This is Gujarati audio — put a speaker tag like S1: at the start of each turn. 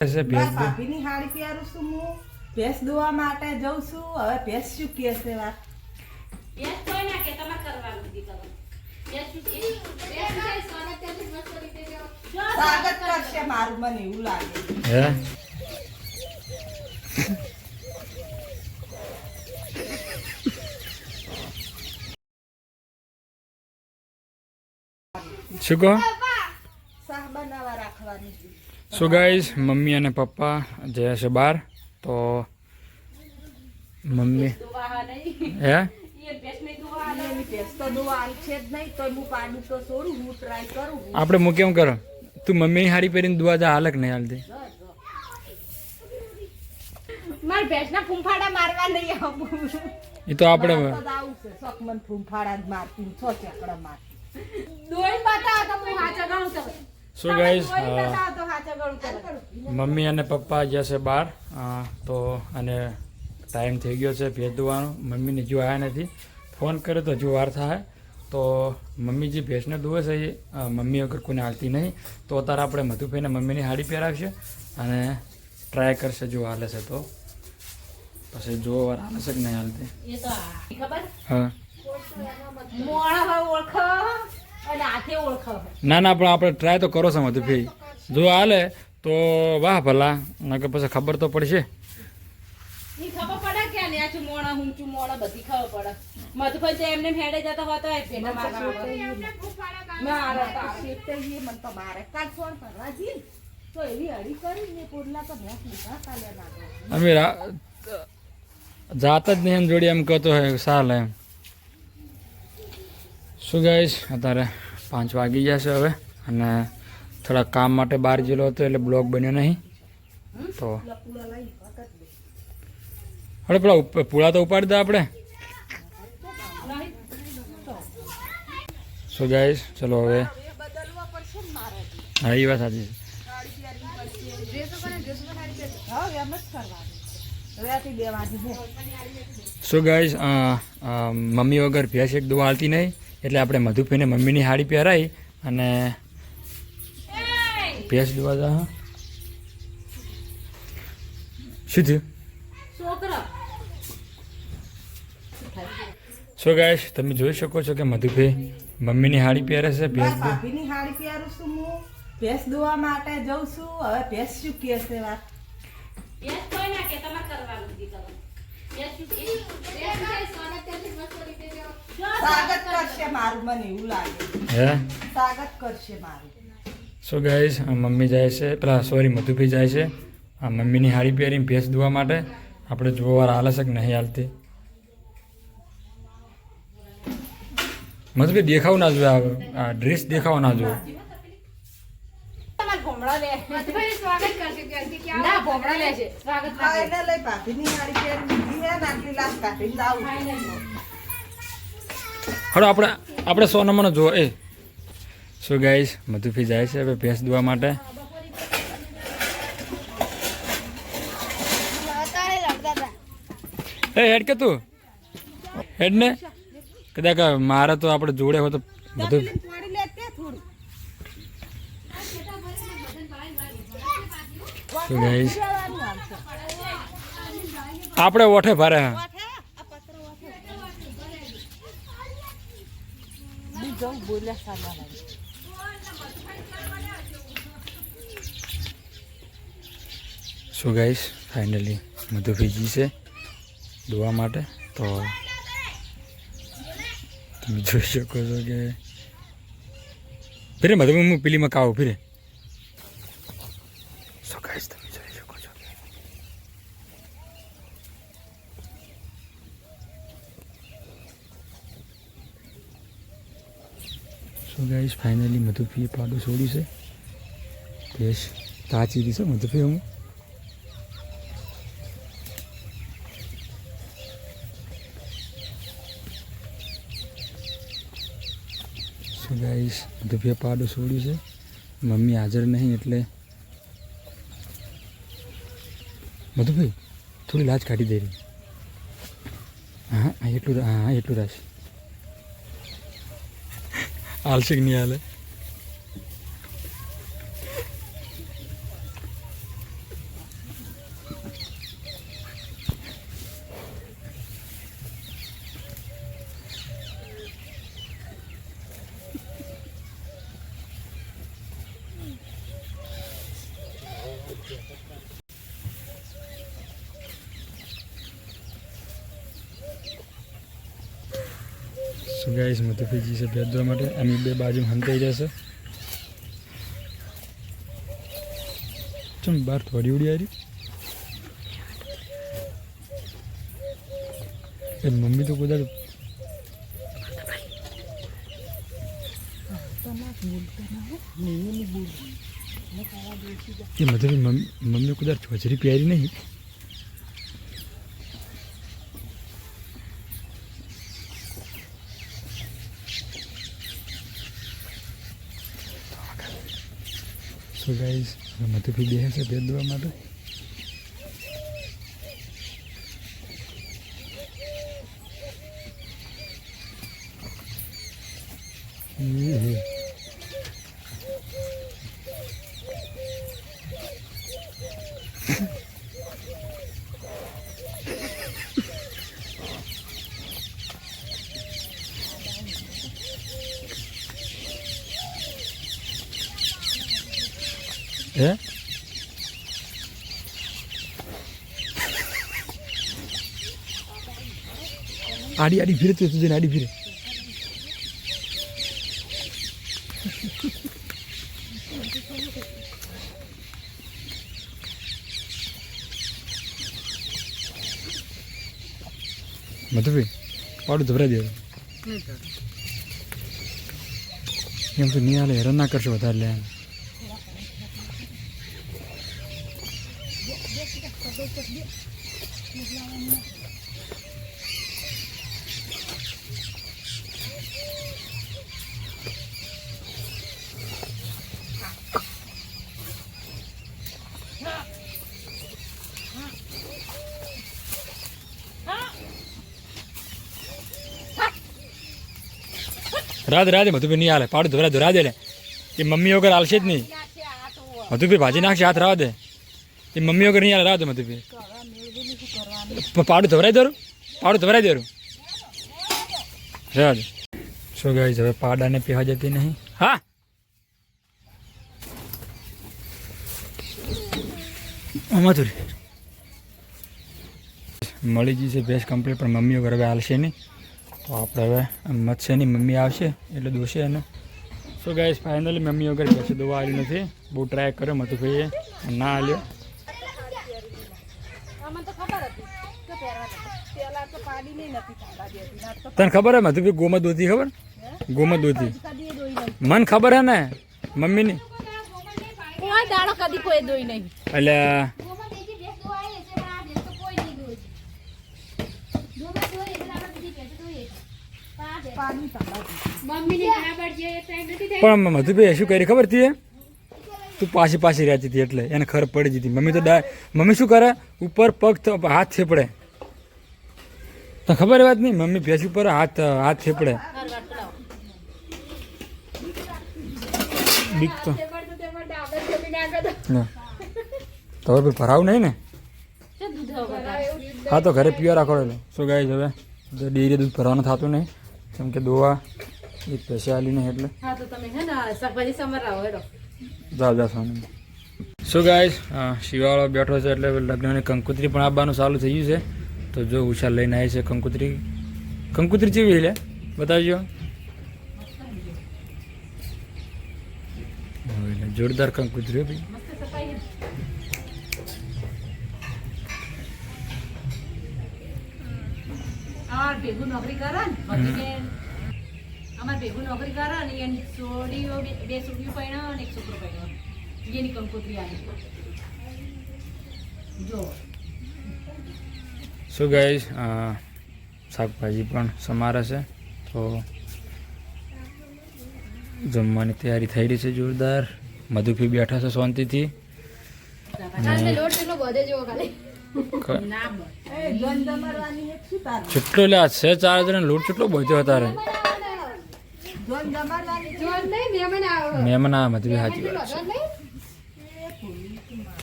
S1: છે ભેંસ
S2: ભાભીની હાડી પહેરું છું હું. ભેંસ દોવા માટે જઉં છું. હવે ભેંસ શું કહે છે વાત.
S3: બેસ કોઈ ના કે તમારે કરવાનું દીકરો. બેસ શું કે? બેસ જાય, સ્વાગત કરશે, મસ્ત રીતે જાઓ. જો
S2: સ્વાગત કરશે મારું મને એવું લાગે.
S1: હે? શું કહો?
S2: શાહ બનાવવા રાખવાની.
S1: સો ગાઈઝ મમ્મી અને પપ્પા જયા છે બહાર તો મમ્મી હે
S3: એ બેસ નહીં દુવાહા નહીં.
S2: એની ભેંસ તો દોવા આલશે જ નહીં તો હું પાડું તો છોડું હું ટ્રાય કરું.
S1: આપણે હું કેમ કરો? તું મમ્મી હારી પહેરીને દુવા જા હાલક નહીં હાલતી.
S2: મારે ભેંસના ફૂંફાડા મારવા નહીં આવું.
S1: એ તો આપણે
S2: મારે તો આવું છે શકમન ફૂંફાડા જ મારતી છ ચકડા મારતી.
S3: દોઈને બતાવો તો હું હાચો ગણું તો.
S1: સો ગાઈઝ મમ્મી અને પપ્પા જશે બહાર. તો અને ટાઈમ થઈ ગયો છે ભેજ દોવાનો મમ્મીને જો આવ્યા નથી. ફોન કર્યો તો હજુ વાર થાય. તો મમ્મી જે ભેંસને દુવે છે. એ મમ્મી વગર કોઈને હાલતી નહીં. તો અત્યારે આપણે મધુભાઈને મમ્મીની હાડી પહેરાવશે અને ટ્રાય કરશે જો હાલે છે તો. પછી જો વાર હાલે છે કે નહીં હાલતી.
S3: એ તો આ. ખબર?
S1: હા. ના ના પણ આપણે ટ્રાય તો કરો છો મધુભાઈ. જો હાલે તો વાહ ભલા નકે પછી ખબર તો પડશે. અમે રા- જાત જ નહીં એમ જોડી એમ કહેતો હોય સાલ એમ. શું ગાઈશ? અત્યારે પાંચ વાગી ગયા છે હવે અને થોડા કામ માટે બહાર ગયેલો હતો એટલે બ્લોગ બન્યો નહીં. તો હવે પેલા પૂળા તો ઉપાડી દે આપણે. શું ગાઈશ ચલો હવે. હા, એ વાત સાચી છે. સો ગાઈઝ મમ્મી વગર ભેંસ એક દવા હાલતી નહીં. એટલે આપણે મધુભાઈને મમ્મીની હાડી પહેરાવી અને ભેંસ દોવા જા હા. શું થયું? સો ગાઈશ તમે જોઈ શકો છો કે મધુભાઈ મમ્મીની હાડી પહેરે છે ભેંસ દૂધ
S2: ભાભીની હાડી પહેરું છું હું. ભેંસ દોવા માટે જઉં છું. હવે ભેંસ શું કહે છે વાત?
S3: ભેંસ કોઈ ના કે તમે કરવાનું જાય, સ્વાગત કરશે,
S2: મારું મને એવું લાગે.
S1: હે?
S2: સ્વાગત કરશે મારું.
S1: સો ગાઈઝ મમ્મી જાય છે પેલા સોરી મધુભાઈ જાય છે. આ મમ્મીની હાડી પહેરીને ભેંસ ધોવા માટે આપણે જોવા હાલે છે કે નહીં હાલતી? મધુભાઈ દેખાવ ના જોઈએ આ- આ ડ્રેસ દેખાવ ના જોઈએ
S3: તમારે ભોમડા લે. ના, ભોમડા લે છે. સ્વાગત
S2: હા
S3: કરશે.
S2: એને લઈ ભાભીની હાડી
S1: આપણે આપણે સો નંબરનો જુઓ એ સો ગાઈસ મધુફી જાય છે હવે ભેંસ દોવા માટે. એ, હેડ કે તું? હેડ ને. કદાચ મારે તો આપણે જોડે હોય તો બધું સો ગાઈસ આપણે ઓઠે ભારે, હા.
S2: બોલ્યા
S1: સો ગાઈસ ફાઇનલી મધુફીજી છે દોવા માટે. તો તમે જોઈ શકો છો કે ફિરે મધુ હું પેલી મકાવું ફિરે. સો ગાઈસ તમે જોઈ શકો છો સો ગાઈસ ફાઇનલી મધુફીએ પાડું છોડી છે. ભેસ તાચી દીધો મધુફી હું. સો ગાઈસ પાડું છોડ્યું છે. મમ્મી હાજર નહીં એટલે મધુભાઈ, થોડી લાજ કાઢી દે હા એટલું હા એટલું રાશ હાલશે નહીં હાલે? શું ગાઈસ મધુફીજી છે ભેદ માટે અને બે બાજુ હંતાઈ જશે ચમ બહાર થોડી ઉડી આવી એ મમ્મી તો કદાચ એ મધુરી મમ્મી કદાચ છોજરી પહેરી નહીં સો ગાઈઝ મધુભી બેસે છે ભેદવા માટે. એ હે. હે આડી આડી ફીરે તું જઈને આડી ફીરે મધુભાઈ પાડું ધબરાઈ દેવું એમ તો નહીં હાલે હેરાન ના કરશો વધારે લે એમ રાધે રાધે, મધુભાઈ નહીં હાલે. પાડું ધોરા ધોરા દે એ મમ્મી વગર હાલશે જ નહીં. મધુભાઈ ભાજી નાખશે, હાથ રાવા દે. એ મમ્મી વગર નહીં હાલે રાવા દે મધુભાઈ પાડું ધોરાઈ દોરું પાડું ધોરાઈ દોરું રાધે. શું ગાઈ હવે પાડાને પીવા જતી નહીં? હા? મધુરી. મળી જશે ભેંસ કમ્પ્લીટ પણ મમ્મી વગર હવે હાલશે નહીં. તો આપણે હવે મત્સ્યની મમ્મી આવશે એટલે દોશે એને. સો ગાઈસ ફાઇનલી મમ્મી વગર પછી દવા આવી નથી. બહુ ટ્રાય કર્યો મધુભાઈએ. ના
S3: તો
S1: તને ખબર હે મધુભાઈ ગોમત દોતી ખબર? ગોમત દોતી મને ખબર હે ને મમ્મીની? એટલે પણ મધુભાઈ શું કરી ખબર તી તું પાછી પાછી રહેતી હતી એટલે એને ખર પડી જતી. મમ્મી તો મમ્મી શું કરે? ઉપર પગ હાથ થેપડે. તને ખબર વાત નહીં? મમ્મી ભેંસ ઉપર હાથ હાથ થેપડે. બીક તો. ના. તો હવે પછી ભરાવું નહીં ને? હા તો ઘરે પીવા રાખો એટલે શું ગાય હવે? ડેરી દૂધ ભરવાનું થતું નહીં. કેમ કે દોવા એક પૈસા આલી નહીં એટલે.
S3: હા તો તમે હે ને શાકભાજી સમર રાવો હેડો.
S1: જાવ સોની શું ગાઈસ શિવાળો બેઠો છે એટલે લગ્નની કંકુતરી પણ આવવાનું ચાલુ થઈ ગયું છે. તો જો ઉષા લઈને આવી છે કંકુતરી. કંકુતરી ચેવી લે? બતાવજો. જોરદાર કંકુતરી ભાઈ.
S3: અમાર ભેગું નોકરી કરે ને બેન અમાર ભેગું નોકરી કરે ને એની છોડીઓ બે છોકરીઓ પરણ્યો અને એક છોકરો પરણ્યો એની કંકોત્રી આવી જો.
S1: શું ગાઈસ શાકભાજી પણ સમારે છે. તો જમવાની તૈયારી થઈ રહી છે જોરદાર. મધુફી બેઠા છે શાંતિથી. કેટલો લે છે ચાર જણા લૂંટ કેટલો બધો તારે મહેમાન આ મધુપી સાચી વાત છે.